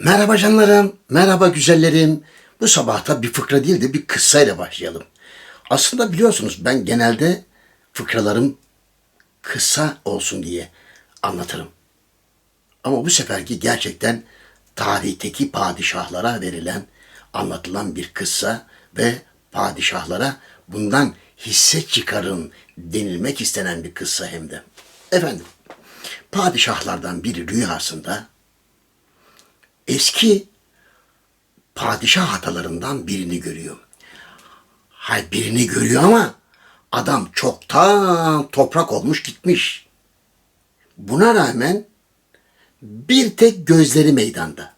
Merhaba canlarım, merhaba güzellerim. Bu sabahta bir fıkra değil de bir kıssayla başlayalım. Aslında biliyorsunuz ben genelde fıkralarım kısa olsun diye anlatırım. Ama bu seferki gerçekten tarihteki padişahlara verilen, anlatılan bir kıssa ve padişahlara bundan hisse çıkarın denilmek istenen bir kıssa hem de. Efendim, padişahlardan biri rüyasında eski padişah atalarından birini görüyor. Hay birini görüyor ama adam çoktan toprak olmuş gitmiş. Buna rağmen bir tek gözleri meydanda.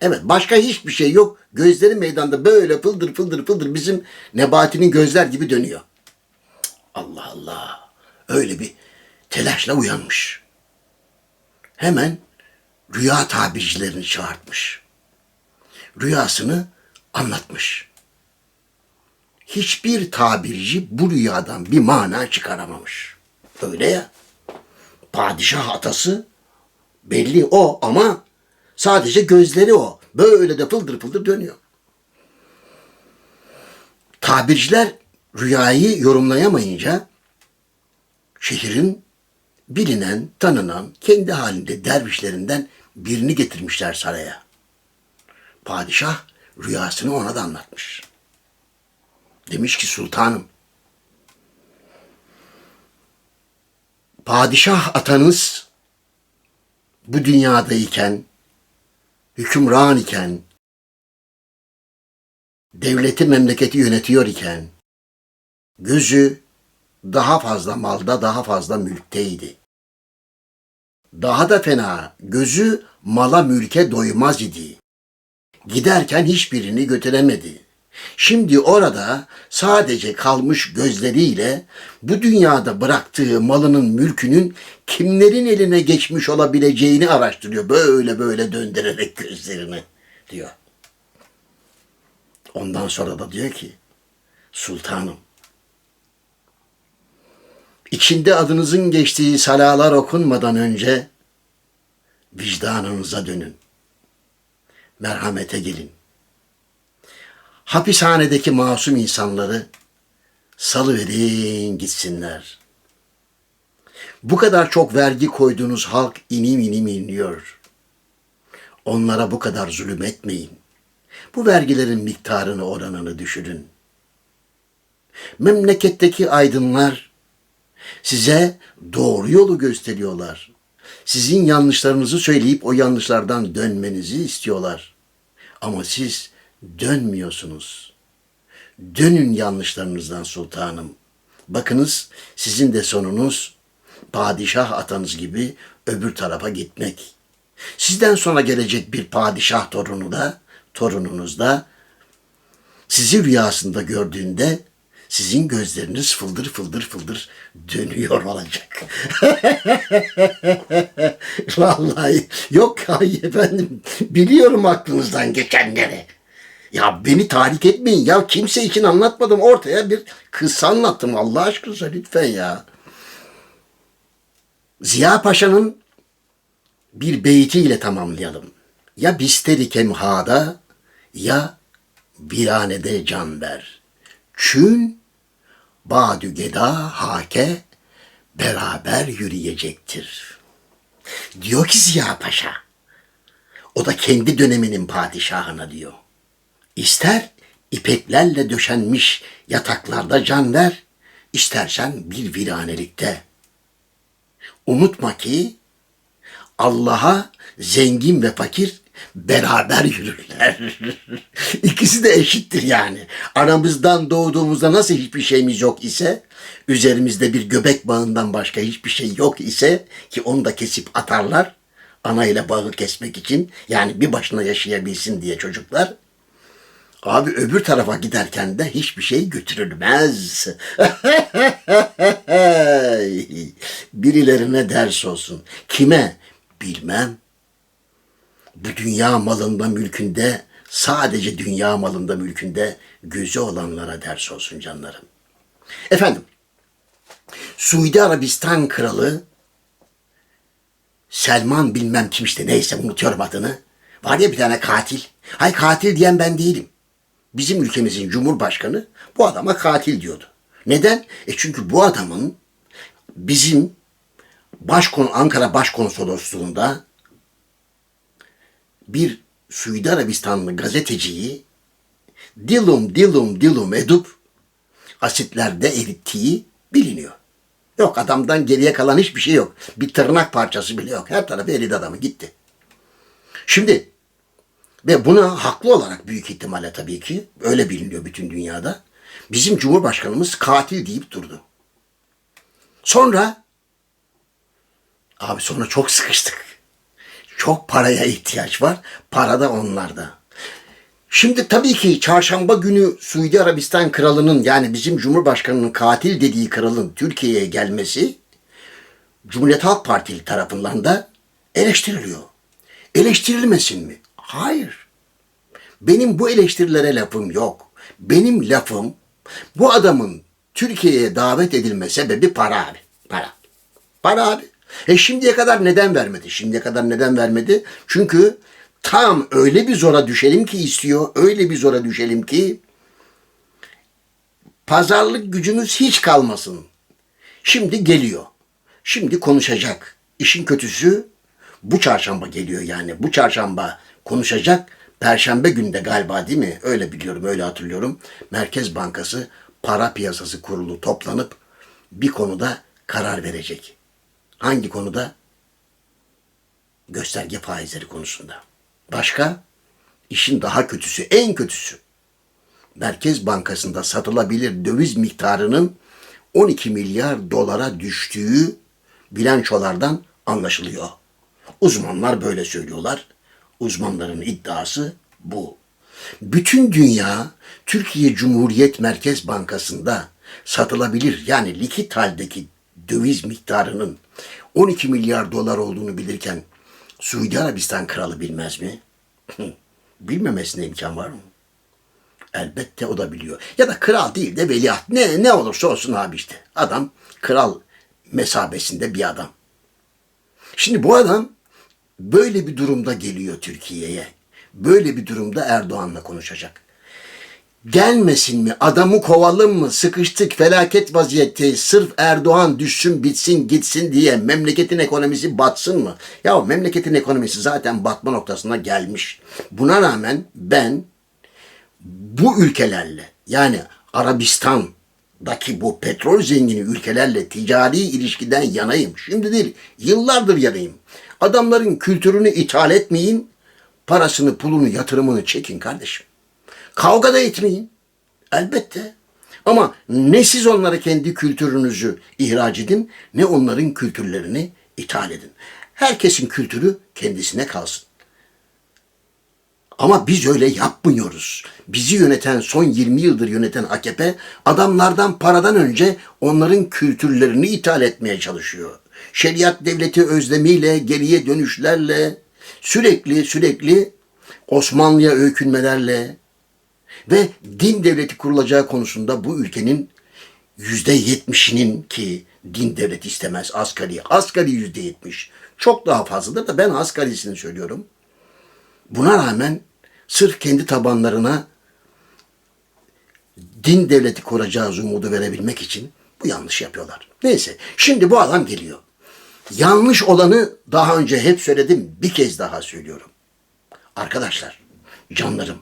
Evet başka hiçbir şey yok. Gözleri meydanda böyle fıldır fıldır fıldır bizim Nebati'nin gözler gibi dönüyor. Allah Allah. Öyle bir telaşla uyanmış. Hemen rüya tabircilerini çağırtmış. Rüyasını anlatmış. Hiçbir tabirci bu rüyadan bir mana çıkaramamış. Öyle ya. Padişah atası belli o ama sadece gözleri o. Böyle de fıldır fıldır dönüyor. Tabirciler rüyayı yorumlayamayınca şehrin bilinen, tanınan, kendi halinde dervişlerinden birini getirmişler saraya. Padişah rüyasını ona da anlatmış. Demiş ki sultanım, padişah atanız bu dünyadayken, hükümran iken, devleti memleketi yönetiyor iken, gözü daha fazla malda, daha fazla mülkteydi. Daha da fena, gözü mala mülke doymaz idi. Giderken hiçbirini götüremedi. Şimdi orada sadece kalmış gözleriyle bu dünyada bıraktığı malının mülkünün kimlerin eline geçmiş olabileceğini araştırıyor. Böyle böyle döndürerek gözlerini diyor. Ondan sonra da diyor ki sultanım içinde adınızın geçtiği salalar okunmadan önce vicdanınıza dönün. Merhamete gelin. Hapishanedeki masum insanları salıverin gitsinler. Bu kadar çok vergi koyduğunuz halk inim inim inliyor. Onlara bu kadar zulüm etmeyin. Bu vergilerin miktarını oranını düşürün. Memleketteki aydınlar size doğru yolu gösteriyorlar. Sizin yanlışlarınızı söyleyip o yanlışlardan dönmenizi istiyorlar. Ama siz dönmüyorsunuz. Dönün yanlışlarınızdan sultanım. Bakınız sizin de sonunuz padişah atanız gibi öbür tarafa gitmek. Sizden sonra gelecek bir padişah torunu da, torununuz da sizi rüyasında gördüğünde sizin gözleriniz fıldır fıldır fıldır dönüyor olacak. Vallahi yok hayır efendim. Biliyorum aklınızdan geçenleri. Ya beni tahrik etmeyin ya. Kimse için anlatmadım. Ortaya bir kıssa anlattım. Allah aşkına lütfen ya. Ziya Paşa'nın bir beytiyle tamamlayalım. Ya bisteri kemhada ya viranede can ver. Çün badü geda hake beraber yürüyecektir. Diyor ki Ziya Paşa. O da kendi döneminin padişahına diyor. İster ipeklerle döşenmiş yataklarda can ver, istersen bir viranelikte. Unutma ki Allah'a zengin ve fakir beraber yürürler. İkisi de eşittir yani. Aramızdan doğduğumuzda nasıl hiçbir şeyimiz yok ise, üzerimizde bir göbek bağından başka hiçbir şey yok ise ki onu da kesip atarlar. Ana ile bağı kesmek için yani bir başına yaşayabilsin diye çocuklar. Abi öbür tarafa giderken de hiçbir şey götürülmez. Birilerine ders olsun. Kime? Bilmem. Bu dünya malında mülkünde sadece dünya malında mülkünde gözü olanlara ders olsun canlarım. Efendim, Suudi Arabistan kralı Selman bilmem kim işte neyse unutuyorum adını. Var ya bir tane katil. Hay katil diyen ben değilim. Bizim ülkemizin cumhurbaşkanı bu adama katil diyordu. Neden? E çünkü bu adamın bizim başkon Ankara Başkonsolosluğunda bir Suudi Arabistanlı gazeteciyi dilum dilum dilum edip asitlerde erittiği biliniyor. Yok adamdan geriye kalan hiçbir şey yok. Bir tırnak parçası bile yok. Her tarafı eridi adamı gitti. Şimdi ve buna haklı olarak büyük ihtimalle tabii ki öyle biliniyor bütün dünyada. Bizim Cumhurbaşkanımız katil deyip durdu. Sonra abi sonra çok sıkıştık. Çok paraya ihtiyaç var. Para da onlarda. Şimdi tabii ki çarşamba günü Suudi Arabistan kralının yani bizim Cumhurbaşkanının katil dediği kralın Türkiye'ye gelmesi Cumhuriyet Halk Partili tarafından da eleştiriliyor. Eleştirilmesin mi? Hayır. Benim bu eleştirilere lafım yok. Benim lafım bu adamın Türkiye'ye davet edilme sebebi para abi. Para. Para abi. E şimdiye kadar neden vermedi? Şimdiye kadar neden vermedi? Çünkü tam öyle bir zora düşelim ki istiyor. Öyle bir zora düşelim ki pazarlık gücümüz hiç kalmasın. Şimdi geliyor. Şimdi konuşacak. İşin kötüsü bu çarşamba geliyor yani. Bu çarşamba konuşacak. Perşembe günde galiba değil mi? Öyle biliyorum, öyle hatırlıyorum. Merkez Bankası Para Piyasası Kurulu toplanıp bir konuda karar verecek. Hangi konuda? Gösterge faizleri konusunda. Başka? İşin daha kötüsü, en kötüsü. Merkez Bankası'nda satılabilir döviz miktarının 12 milyar dolara düştüğü bilançolardan anlaşılıyor. Uzmanlar böyle söylüyorlar. Uzmanların iddiası bu. Bütün dünya Türkiye Cumhuriyet Merkez Bankası'nda satılabilir yani likit haldeki döviz miktarının 12 milyar dolar olduğunu bilirken Suudi Arabistan kralı bilmez mi? Bilmemesine imkan var mı? Elbette o da biliyor. Ya da kral değil de veliaht. Ne, ne olursa olsun abi işte. Adam kral mesabesinde bir adam. Şimdi bu adam böyle bir durumda geliyor Türkiye'ye. Böyle bir durumda Erdoğan'la konuşacak. Gelmesin mi? Adamı kovalım mı? Sıkıştık, felaket vaziyetteyiz. Sırf Erdoğan düşsün, bitsin, gitsin diye memleketin ekonomisi batsın mı? Ya memleketin ekonomisi zaten batma noktasına gelmiş. Buna rağmen ben bu ülkelerle yani Arabistan'daki bu petrol zengini ülkelerle ticari ilişkiden yanayım. Şimdi değil, yıllardır yanayım. Adamların kültürünü ithal etmeyin, parasını, pulunu, yatırımını çekin kardeşim. Kavga da etmeyin. Elbette. Ama ne siz onlara kendi kültürünüzü ihraç edin, ne onların kültürlerini ithal edin. Herkesin kültürü kendisine kalsın. Ama biz öyle yapmıyoruz. Bizi yöneten, son 20 yıldır yöneten AKP, adamlardan paradan önce onların kültürlerini ithal etmeye çalışıyor. Şeriat devleti özlemiyle, geriye dönüşlerle, sürekli sürekli Osmanlı'ya öykünmelerle ve din devleti kurulacağı konusunda bu ülkenin yüzde yetmişinin ki din devleti istemez asgari. Asgari yüzde yetmiş. Çok daha fazladır da ben asgarisini söylüyorum. Buna rağmen sırf kendi tabanlarına din devleti kuracağız umudu verebilmek için bu yanlış yapıyorlar. Neyse şimdi bu adam geliyor. Yanlış olanı daha önce hep söyledim bir kez daha söylüyorum. Arkadaşlar, canlarım,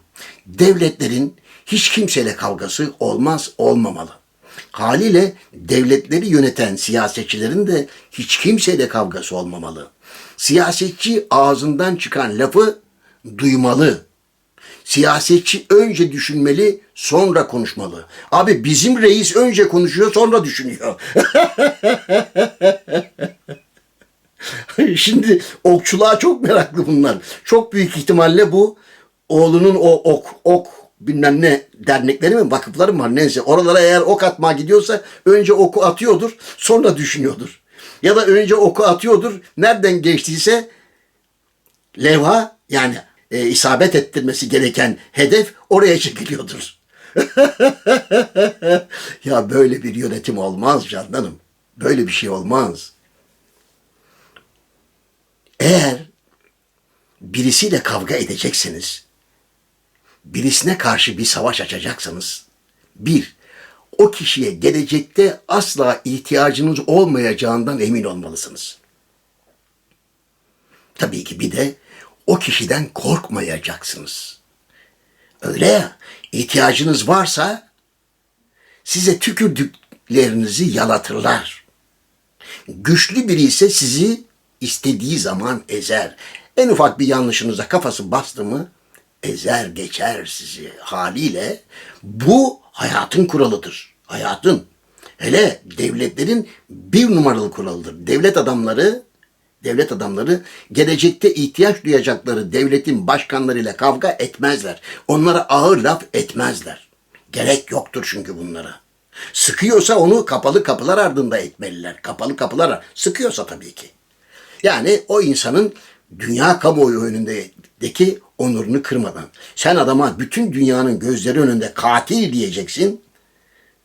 devletlerin hiç kimseyle kavgası olmaz olmamalı. Haliyle devletleri yöneten siyasetçilerin de hiç kimseyle kavgası olmamalı. Siyasetçi ağzından çıkan lafı duymalı. Siyasetçi önce düşünmeli, sonra konuşmalı. Abi bizim reis önce konuşuyor, sonra düşünüyor. Şimdi okçuluğa çok meraklı bunlar. Çok büyük ihtimalle bu oğlunun o ok, ok bilmem ne dernekleri mi vakıfları mı var neyse oralara eğer ok atmaya gidiyorsa önce oku atıyordur sonra düşünüyordur. Ya da önce oku atıyordur nereden geçtiyse levha yani e, isabet ettirmesi gereken hedef oraya çekiliyordur. ya böyle bir yönetim olmaz canlarım. Böyle bir şey olmaz. Eğer birisiyle kavga edeceksiniz, birisine karşı bir savaş açacaksanız, bir, o kişiye gelecekte asla ihtiyacınız olmayacağından emin olmalısınız. Tabii ki bir de o kişiden korkmayacaksınız. Öyle ya, ihtiyacınız varsa size tükürdüklerinizi yalatırlar. Güçlü biri ise sizi istediği zaman ezer. En ufak bir yanlışınıza kafası bastı mı ezer geçer sizi haliyle. Bu hayatın kuralıdır. Hayatın. Hele devletlerin bir numaralı kuralıdır. Devlet adamları devlet adamları gelecekte ihtiyaç duyacakları devletin başkanlarıyla kavga etmezler. Onlara ağır laf etmezler. Gerek yoktur çünkü bunlara. Sıkıyorsa onu kapalı kapılar ardında etmeliler. Kapalı kapılar sıkıyorsa tabii ki. Yani o insanın dünya kamuoyu önündeki onurunu kırmadan. Sen adama bütün dünyanın gözleri önünde katil diyeceksin.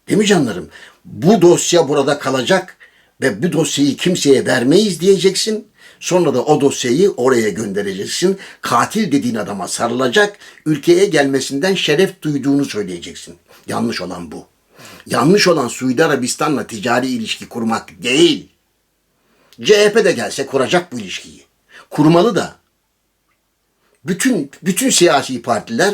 Değil mi canlarım? Bu dosya burada kalacak ve bu dosyayı kimseye vermeyiz diyeceksin. Sonra da o dosyayı oraya göndereceksin. Katil dediğin adama sarılacak. Ülkeye gelmesinden şeref duyduğunu söyleyeceksin. Yanlış olan bu. Yanlış olan Suudi Arabistan'la ticari ilişki kurmak değil. CHP de gelse kuracak bu ilişkiyi. Kurmalı da. Bütün bütün siyasi partiler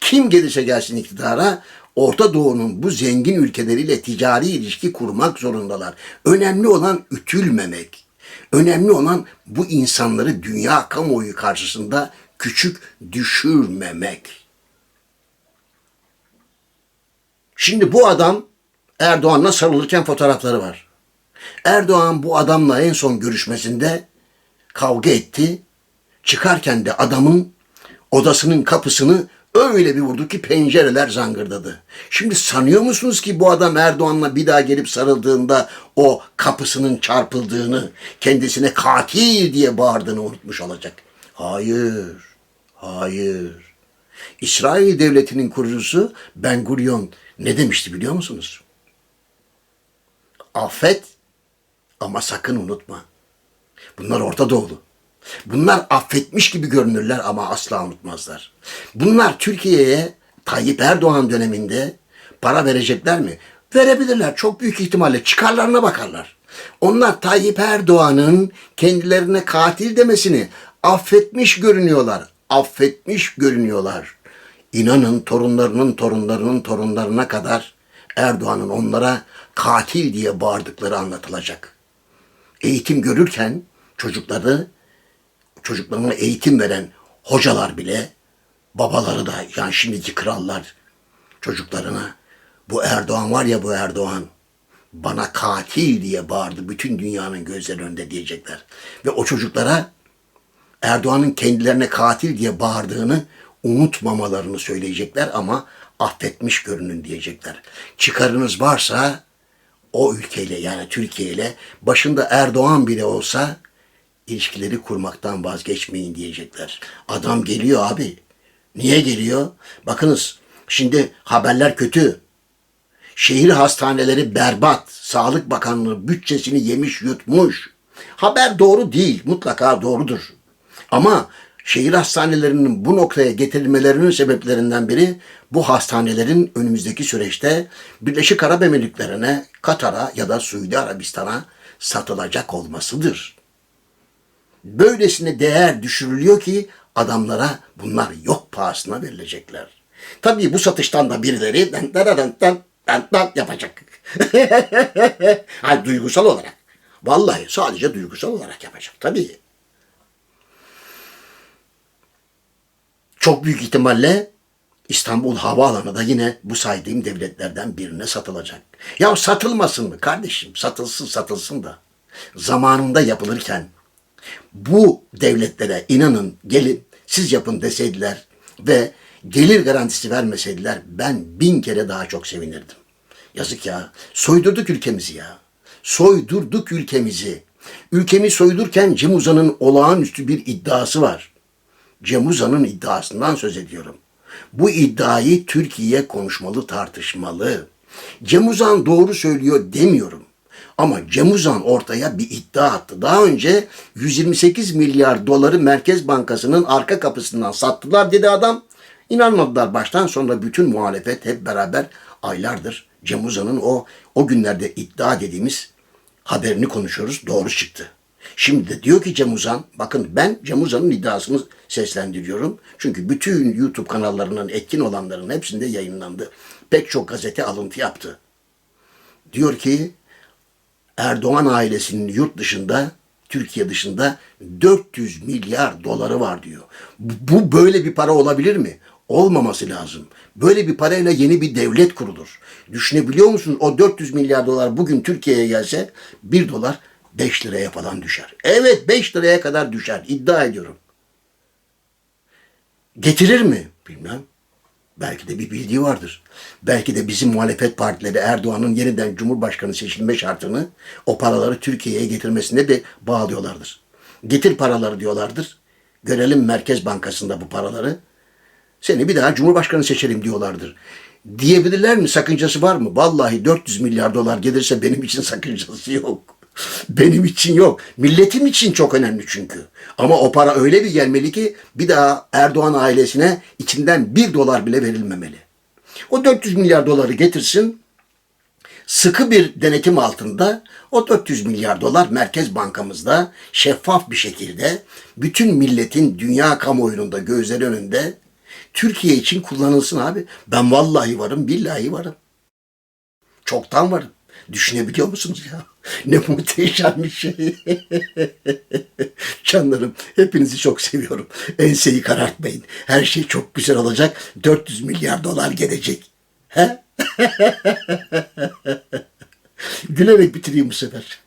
kim gelirse gelsin iktidara Orta Doğu'nun bu zengin ülkeleriyle ticari ilişki kurmak zorundalar. Önemli olan ütülmemek. Önemli olan bu insanları dünya kamuoyu karşısında küçük düşürmemek. Şimdi bu adam Erdoğan'la sarılırken fotoğrafları var. Erdoğan bu adamla en son görüşmesinde kavga etti. Çıkarken de adamın odasının kapısını öyle bir vurdu ki pencereler zangırdadı. Şimdi sanıyor musunuz ki bu adam Erdoğan'la bir daha gelip sarıldığında o kapısının çarpıldığını, kendisine katil diye bağırdığını unutmuş olacak? Hayır, hayır. İsrail devletinin kurucusu Ben Gurion ne demişti biliyor musunuz? Affet ama sakın unutma. Bunlar Orta Doğulu. Bunlar affetmiş gibi görünürler ama asla unutmazlar. Bunlar Türkiye'ye Tayyip Erdoğan döneminde para verecekler mi? Verebilirler. Çok büyük ihtimalle çıkarlarına bakarlar. Onlar Tayyip Erdoğan'ın kendilerine katil demesini affetmiş görünüyorlar. Affetmiş görünüyorlar. İnanın torunlarının torunlarının torunlarına kadar Erdoğan'ın onlara katil diye bağırdıkları anlatılacak. Eğitim görürken çocukları çocuklarına eğitim veren hocalar bile babaları da yani şimdiki krallar çocuklarına bu Erdoğan var ya bu Erdoğan bana katil diye bağırdı bütün dünyanın gözleri önünde diyecekler. Ve o çocuklara Erdoğan'ın kendilerine katil diye bağırdığını unutmamalarını söyleyecekler ama affetmiş görünün diyecekler. Çıkarınız varsa o ülkeyle yani Türkiye ile başında Erdoğan bile olsa ilişkileri kurmaktan vazgeçmeyin diyecekler. Adam geliyor abi. Niye geliyor? Bakınız şimdi haberler kötü. Şehir hastaneleri berbat. Sağlık Bakanlığı bütçesini yemiş yutmuş. Haber doğru değil. Mutlaka doğrudur. Ama şehir hastanelerinin bu noktaya getirilmelerinin sebeplerinden biri bu hastanelerin önümüzdeki süreçte Birleşik Arap Emirlikleri'ne, Katar'a ya da Suudi Arabistan'a satılacak olmasıdır. Böylesine değer düşürülüyor ki adamlara bunlar yok pahasına verilecekler. Tabii bu satıştan da birileri dan dan dan dan dan dan yapacak. Hayır, duygusal olarak. Vallahi sadece duygusal olarak yapacak tabii. Çok büyük ihtimalle İstanbul Havaalanı da yine bu saydığım devletlerden birine satılacak. Ya satılmasın mı kardeşim? Satılsın satılsın da. Zamanında yapılırken bu devletlere inanın gelin siz yapın deseydiler ve gelir garantisi vermeseydiler ben bin kere daha çok sevinirdim. Yazık ya. Soydurduk ülkemizi ya. Soydurduk ülkemizi. Ülkemi soydurken Cem Uzan'ın olağanüstü bir iddiası var. Cem Uzan'ın iddiasından söz ediyorum. Bu iddiayı Türkiye konuşmalı, tartışmalı. Cem Uzan doğru söylüyor demiyorum. Ama Cem Uzan ortaya bir iddia attı. Daha önce 128 milyar doları Merkez Bankası'nın arka kapısından sattılar dedi adam. İnanmadılar baştan sonra bütün muhalefet hep beraber aylardır Cem Uzan'ın o o günlerde iddia dediğimiz haberini konuşuyoruz. Doğru çıktı. Şimdi de diyor ki Cem Uzan, bakın ben Cem Uzan'ın iddiasını seslendiriyorum. Çünkü bütün YouTube kanallarının etkin olanların hepsinde yayınlandı. Pek çok gazete alıntı yaptı. Diyor ki Erdoğan ailesinin yurt dışında, Türkiye dışında 400 milyar doları var diyor. Bu böyle bir para olabilir mi? Olmaması lazım. Böyle bir parayla yeni bir devlet kurulur. Düşünebiliyor musunuz? O 400 milyar dolar bugün Türkiye'ye gelse 1 dolar 5 liraya falan düşer. Evet 5 liraya kadar düşer. İddia ediyorum. Getirir mi? Bilmem. Belki de bir bildiği vardır. Belki de bizim muhalefet partileri Erdoğan'ın yeniden Cumhurbaşkanı seçilme şartını o paraları Türkiye'ye getirmesine de bağlıyorlardır. Getir paraları diyorlardır. Görelim Merkez Bankası'nda bu paraları. Seni bir daha Cumhurbaşkanı seçelim diyorlardır. Diyebilirler mi? Sakıncası var mı? Vallahi 400 milyar dolar gelirse benim için sakıncası yok. Benim için yok. Milletim için çok önemli çünkü. Ama o para öyle bir gelmeli ki bir daha Erdoğan ailesine içinden bir dolar bile verilmemeli. O 400 milyar doları getirsin, sıkı bir denetim altında o 400 milyar dolar Merkez Bankamızda şeffaf bir şekilde bütün milletin dünya kamuoyunda gözleri önünde Türkiye için kullanılsın abi. Ben vallahi varım, billahi varım. Çoktan varım. Düşünebiliyor musunuz ya? Ne muhteşem bir şey. Canlarım hepinizi çok seviyorum. Enseyi karartmayın. Her şey çok güzel olacak. 400 milyar dolar gelecek. He? Gülerek bitireyim bu sefer.